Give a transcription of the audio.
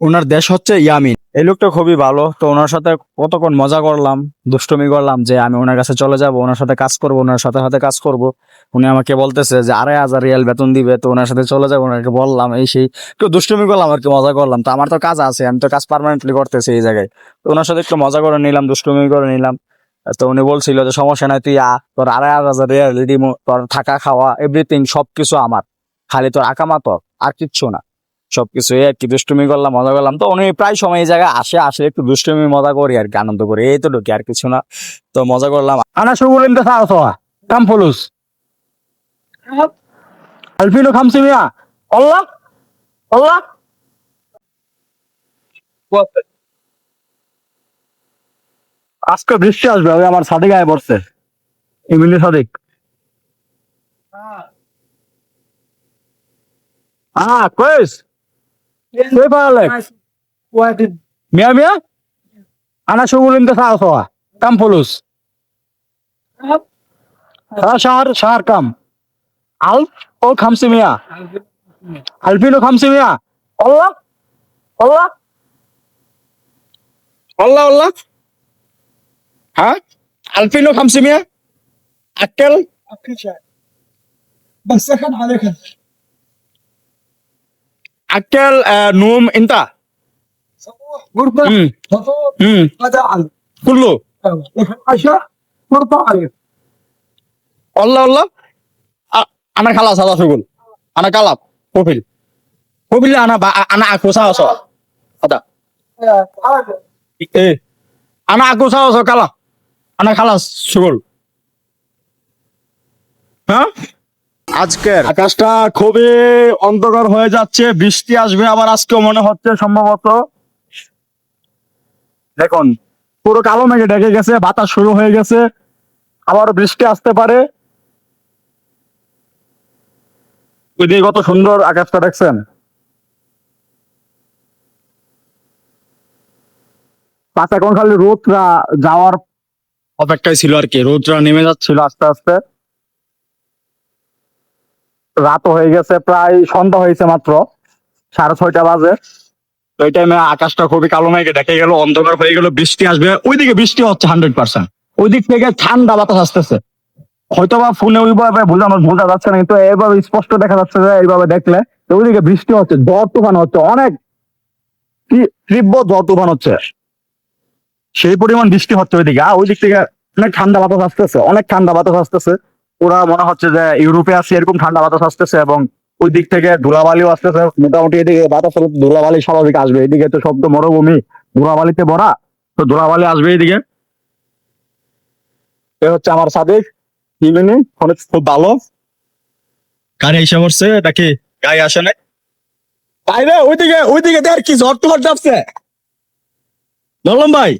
ওনার দেশ হচ্ছে ইয়ামিন। এই লোকটা খুবই ভালো। তো ওনার সাথে কতক্ষণ মজা করলাম, দুষ্টমি করলাম যে আমি ওনার কাছে চলে যাব, ওনার সাথে কাজ করব, ওনার সাথে সাথে কাজ করব। উনি আমাকে বলতেছে যে, আড়াই হাজার রিয়াল বেতন দিবে, তো ওনার সাথে চলে যাব। ওনাকে বললাম, এই সেই। একটু দুষ্টমি করলাম আর কি, মজা করলাম। তো আমার তো কাজ আছে, আমি তো কাজ পার্মানেন্টলি করতেছি এই জায়গায়। তো ওনার সাথে একটু মজা করে নিলাম, দুষ্টমি করে নিলাম। তো উনি বলছিল যে, সমস্যা নাই, তুই আ, তোর আড়াই হাজার রিয়াল তোর থাকা, খাওয়া এভরিথিং সবকিছু আমার। খালি তোর আকামা তোর আর কিচ্ছু না। সবকিছু আর কি দুষ্টুমি করলাম মজা করলাম। তো উনি প্রায় সময় এই জায়গায় আসে আসে একটু দুষ্টুমি মজা করি আর কি আনন্দ করি। এই তো ঢুকি আর কিছু না। তো মজা করলাম। আনা শুরু করলেন তো? কাম ফলুস হ্যাঁ। আলফিনো খামসি মিয়া। আজকে বৃষ্টি আসবে আমার সাদিক আয় পড়ছে। ইমিলি সাদিক। হ্যাঁ। Ah, Chris. মিয়া মিয়া? আনা শুগুলিন তো সাহস হওয়া কাম ফুলুস। সার সার কাম। আল ও খামসি মিয়া। আলফিনো খামসি মিয়া। অল্লা অল্লা অল্লা অল্লা হ্যাঁ? আলফিনো খামসি মিয়া। আক্কেল। আক্কেল সাহেব খান আলে খান। আক্কেল নুম ইন্তা? কুল্লু? অল্লাহ অল্লাহ আনা খালা সাদা সুগুল আনা কালাপ কপিল কপিল আনা আনা আকুসা আস আদা। এ আনা আকুসা আস কালা। আনা খালা সুগুল হ্যাঁ আজকের। আকাশটা খুবই অন্ধকার হয়ে যাচ্ছে, বৃষ্টি আসবে, আবার আজকেও মনে হচ্ছে সম্ভবত। দেখুন, পুরো কালো মেঘে ঢেকে গেছে, বাতাস শুরু হয়ে গেছে আবার বৃষ্টি আসতে পারে। কত সুন্দর আকাশটা দেখছেন। পাঁচ এখন খালি রোদরা যাওয়ার অপেক্ষায় ছিল আর কি, রোদরা নেমে যাচ্ছিল আস্তে আস্তে। রাতও হয়ে গেছে, প্রায় সন্ধ্যা হয়েছে মাত্র, সাড়ে ছয়টা বাজে। এই টাইমে আকাশটা খুবই কালো মেঘে দেখে গেল, অন্ধকার হয়ে গেল, বৃষ্টি আসবে। ওইদিকে বৃষ্টি হচ্ছে হান্ড্রেড পার্সেন্ট ওই দিক থেকে ঠান্ডা বাতাস আসতেছে। হয়তো বা ফোনে ওইভাবে বোঝানো বোঝা যাচ্ছে না, কিন্তু এইভাবে স্পষ্ট দেখা যাচ্ছে যে এইভাবে দেখলে ওইদিকে বৃষ্টি হচ্ছে, ঝড় তুফান হচ্ছে, অনেক তীব্র- ঝড় তুফান হচ্ছে। সেই পরিমাণ বৃষ্টি হচ্ছে ওইদিকে। আর ওই দিক থেকে অনেক ঠান্ডা বাতাস আসতেছে, অনেক ঠান্ডা বাতাস আসতেছে। ওরা মনে হচ্ছে যে ইউরোপে আছে, এরকম ঠান্ডা বাতাস আসতেছে এবং ওই দিক থেকে ধুলাবালিও আসতেছে। মোটামুটি এদিকে বাতাস হলে ধুলাবালি স্বাভাবিক আসবে। এদিকে তো সব তো মরুভূমি, ধুলাবালিতে ভরা, তো ধুলাবালি আসবে এদিকে। এ হচ্ছে আমার সাদিক, ইমিনি অনেক খুব ভালো। গাড়ি এসে পড়ছে নাকি গাড়ি আসে নাই? বাইরে ওইদিকে ওইদিকে দেখ কি ঝড় টুয়ার ডাবছে বললাম ভাই।